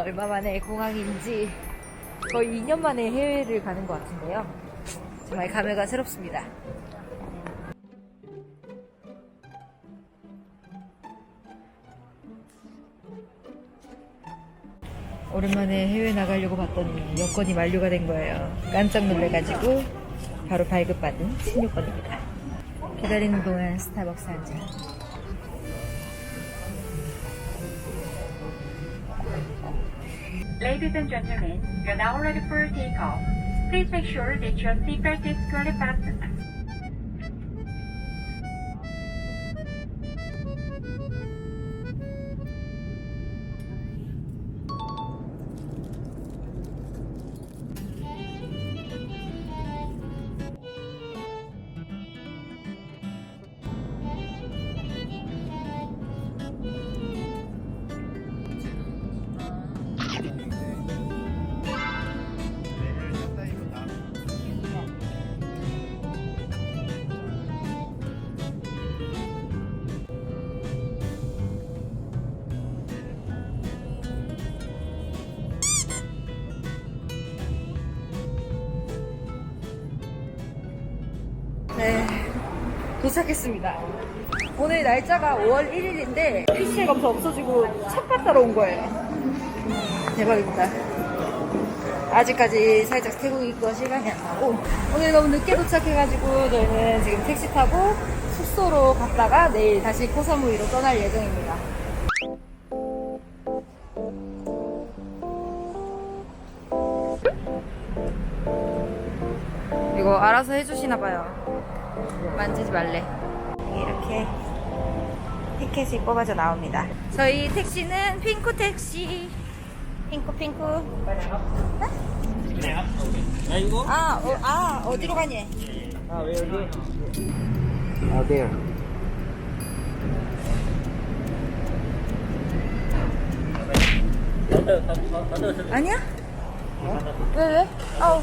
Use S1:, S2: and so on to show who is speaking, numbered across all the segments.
S1: 얼마 만에 공항인지 거의 2년 만에 해외를 가는 것 같은데요. 정말 감회가 새롭습니다. 오랜만에 해외 나가려고 봤더니 여권이 만료가 된 거예요. 깜짝 놀래가지고 바로 발급받은 16번입니다. 기다리는 동안 스타벅스 한 잔.
S2: Ladies and gentlemen, you're now ready for takeoff. Please make sure that your seatbelt is fully fastened.
S1: 도착했습니다. 오늘 날짜가 5월 1일인데 PCR 검사 없어지고 첫 받다러 온 거예요. 대박입니다. 아직까지 살짝 태국이 거 시간이 안 나고 오늘 너무 늦게 도착해가지고 저희는 지금 택시 타고 숙소로 갔다가 내일 다시 코사무이로 떠날 예정입니다. 이거 알아서 해주시나 봐요. 만지지 말래. 이렇게 티켓이 뽑아져 나옵니다. 저희 택시는 핑크 택시. 핑크 핑크. 아, 어, 아 어디로 가니?
S3: Out there.
S1: 아니야? 왜 왜? 아우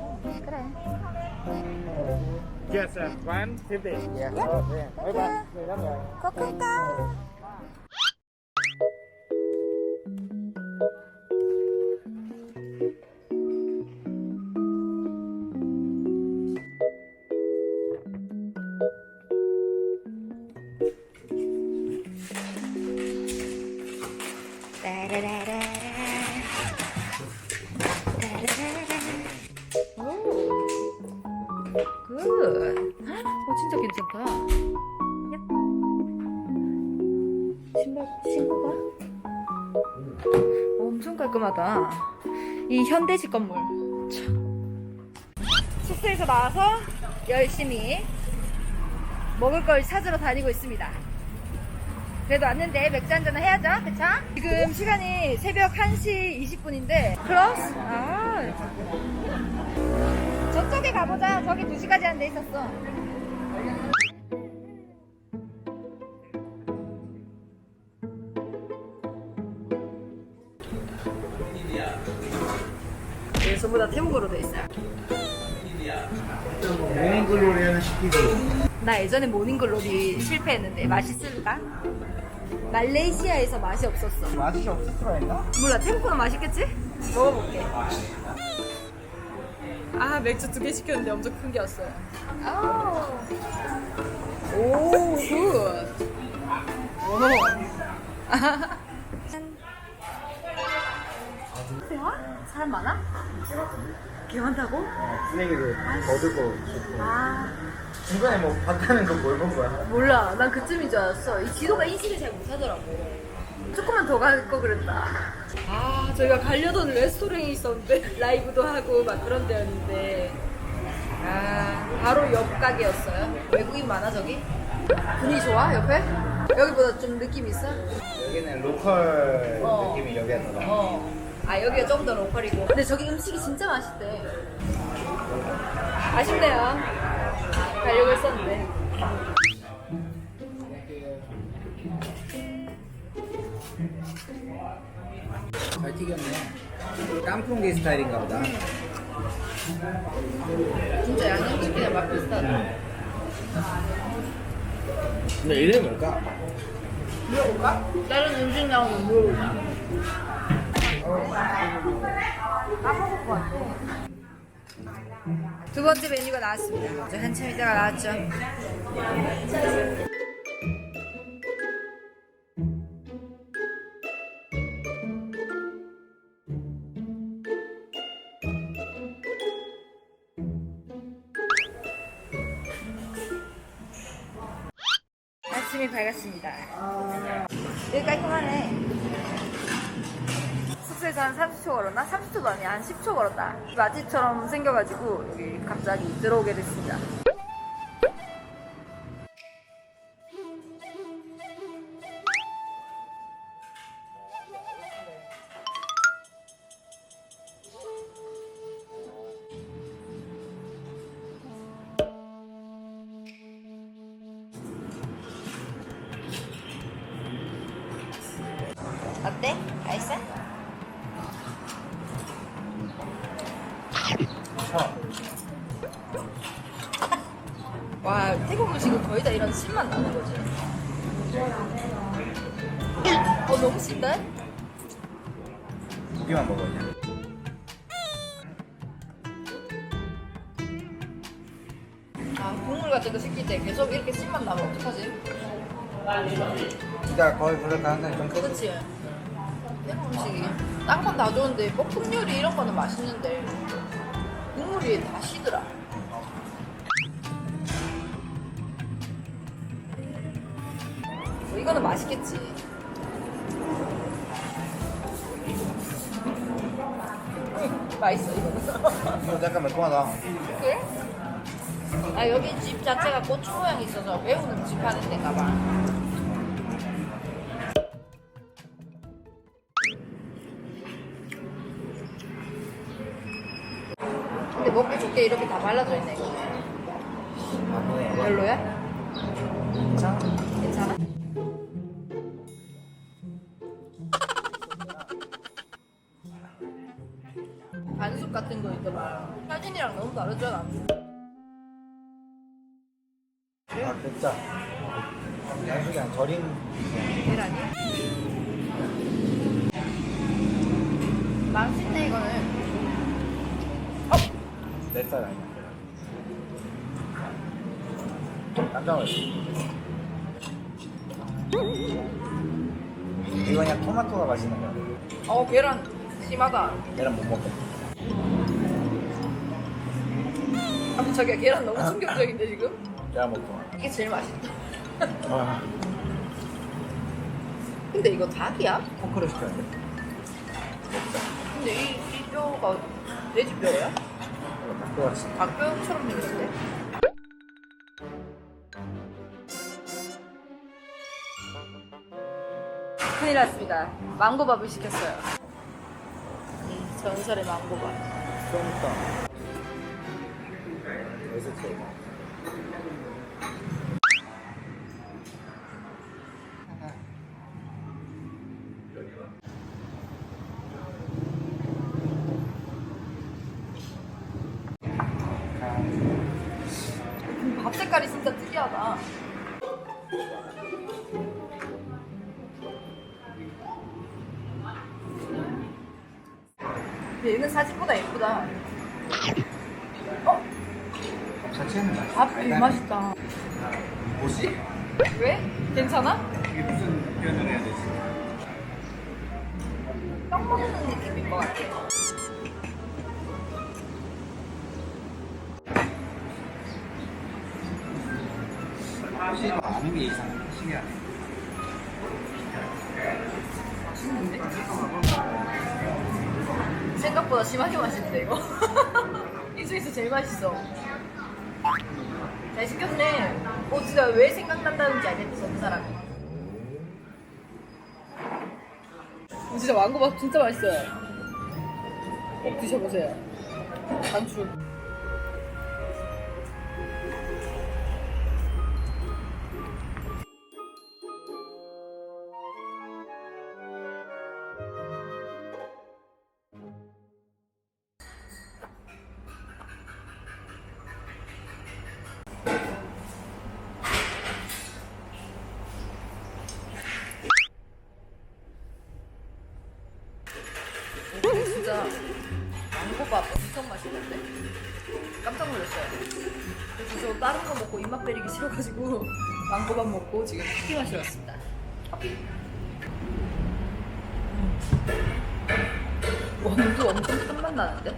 S1: 그래.
S4: Yes, sir.
S1: One fifty. Yeah. yeah. Okay. 엄청 깔끔하다. 이 현대식 건물. 참. 숙소에서 나와서 열심히 먹을 걸 찾으러 다니고 있습니다. 그래도 왔는데 맥주 한잔은 해야죠, 그쵸? 지금 시간이 새벽 1시 20분인데, 클러스? 아. 저쪽에 가보자. 저기 2시까지 한 데 있었어. 전부 다 태국어로 돼 있어요.
S3: 모닝글로리 하나 시키고.
S1: 나 예전에 모닝글로리 실패했는데 맛있을까? 말레이시아에서 맛이 없었어.
S3: 맛이 없을 수가 있나?
S1: 몰라, 태국어는 맛있겠지? 먹어볼게. 아, 맥주 두 개 시켰는데 엄청 큰 게 왔어요. 아우. 오, 굿. 사람 많아? 개 많다고?
S3: 분위기를 거두고
S1: 아
S3: 중간에 뭐 봤다는 건 뭘 본 거야?
S1: 몰라 난 그쯤인 줄 알았어 이 지도가 인식을 잘 못하더라고 조금만 더 갈 거 그랬다 아 저희가 가려던 레스토랑이 있었는데 라이브도 하고 막 그런 데였는데 아 바로 옆 가게였어요 외국인 많아 저기? 분위기 좋아 옆에? 여기보다 좀 느낌 있어?
S3: 여기는 로컬
S1: 어.
S3: 느낌이 여기가 더 나.
S1: 어. 아 여기가 좀더 로컬이고 근데 저기 음식이 진짜 맛있대 아쉽네요 가려고 했었는데
S3: 잘 튀겼네. 깐풍기 스타일인가 보다.
S1: 진짜 양념치킨이랑 맛 비슷하다
S3: 근데 이름이 뭘까?
S1: 물어볼까? 다른 음식 나오면 물어보자 까먹을 것 같아 두 번째 메뉴가 나왔습니다. 이제 한참 있다가 나왔죠. 아침이 밝았습니다. 여기 깔끔하네 숙소에서 한 30초 걸었나? 30초도 아니야 한 10초 걸었다 맛집처럼 생겨가지고 여기 갑자기 들어오게 됐습니다 어때? 맛있어? 와 태국 음식은 거의 다 이런 신맛 나는 거지 어 너무 신데?
S3: 고기만 먹었냐?
S1: 아 국물 같은 거 시킬 때 계속 이렇게 신맛 나면 어떡하지?
S3: 진짜 거의 그럴까 한데 좀 크지?
S1: 그치? 태국 음식이 딴 건 다 좋은데 볶음 요리 이런 거는 맛있는데 국물이 다 시더라 뭐 이거는 맛있겠지 응, 맛있어 이거는
S3: 이거 약간 매콤하다.
S1: 그래? 아 여기 집 자체가 고추 모양이 있어서 매운 음식 하는 데인가 봐 근데 먹기 좋게 이렇게 다 발라져 있네 이거? 별로야?
S3: 괜찮아?
S1: 반숙 같은 거 있더라 사진이랑 너무 다르잖아
S3: 아, 진짜. 양식이 안 절인.
S1: 계란이? 맛있네 이거는
S3: 내쌀 아니야. 깜짝 놀랐어. 이거 그냥 토마토가 맛있는 거야.
S1: 어 계란 심하다
S3: 계란 못 먹게.
S1: 아 자기야 계란 너무 충격적인데 지금?
S3: 계란 먹고.
S1: 이게 제일 맛있다
S3: 아,
S1: 근데 이거 닭이야?
S3: 포크를 시켜야 돼.
S1: 근데 이, 이 뼈가 돼지 뼈야?
S3: 또 같이.
S1: 닭뼈처럼 생겼는데? 큰일 났습니다 망고밥을 시켰어요 이 전설의 망고밥
S3: 좀 여기서 제가.
S1: 밥 되게 맛있다
S3: 뭐지?
S1: 왜? 괜찮아?
S3: 이게 무슨 표현을 해야 되지.
S1: 떡 먹는 느낌일 것 같아요.
S3: 확실히 아는 게 이상 신기하네.
S1: 생각보다 심하게 맛있는데 이거 이 중에서 제일 맛있어 잘 시켰네. 어 진짜 왜 생각난다는지 알겠어 그 사람이. 어, 진짜 왕고밥 진짜 맛있어요. 꼭 드셔보세요. 단추 진짜 왕고밥 엄청 맛있는데 깜짝 놀랐어요 그래서 저 다른 거 먹고 입맛 때리기 싫어가지고 왕고밥 먹고 지금 커피 마시러 왔습니다 음. 원두 엄청 짠맛 나는데?